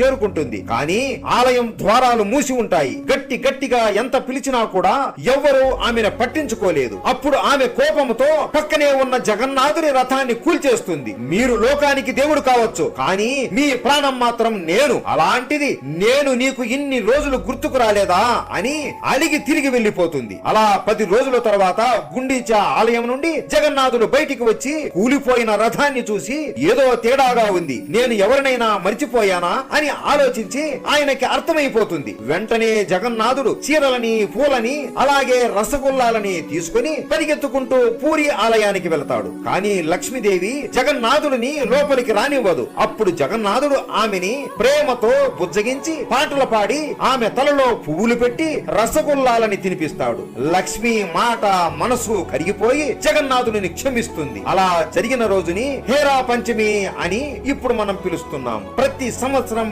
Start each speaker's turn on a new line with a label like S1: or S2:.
S1: చేరుకుంటుంది. కానీ ఆలయం ద్వారాలు మూసి ఉంటాయి. గట్టి గట్టిగా ఎంత పిలిచినా కూడా ఎవ్వరూ ఆమెను పట్టించుకోలేదు. అప్పుడు ఆమె కోపంతో పక్కనే ఉన్న జగన్నాథుని రథాన్ని కూల్చేస్తుంది. మీరు లోకానికి దేవుడు కావచ్చు. కానీ మీ ప్రాణం మాత్రం నేను. అలాంటిది నేను నీకు ఇన్ని రోజులు గుర్తుకు రాలేదా అని అలిగి తిరిగి వెళ్ళిపోతుంది అలా పది రోజుల తర్వాత గుండీచా ఆలయం నుండి జగన్నాథుడు బయటికి వచ్చి కూలిపోయిన రథాన్ని చూసి ఏదో తేడాగా ఉంది. నేను ఎవరినైనా మర్చిపోయానా అని ఆలోచించి ఆయనకి అర్థమైపోతుంది. వెంటనే జగన్నాథుడు చీరలని పూలని అలాగే రసగుల్లాలని తీసుకుని పరిగెత్తుకుంటూ పూరి ఆలయానికి వెళతాడు. కానీ లక్ష్మీదేవి జగన్నాథుడిని లోపలికి రానివ్వదు. అప్పుడు జగన్నాథుడు ఆమెని ప్రేమతో బుజ్జగించి పాటలు పాడి ఆమె తలలో పువ్వులు పెట్టి రసగుల్లాలని తినిపిస్తాడు. లక్ష్మి మాట మనసు కరిగిపోయి జగన్నాథుడిని క్షమిస్తుంది. అలా జరిగిన రోజుని హేరా పంచమి అని ఇప్పుడు మనం పిలుస్తున్నాం. ప్రతి సంవత్సరం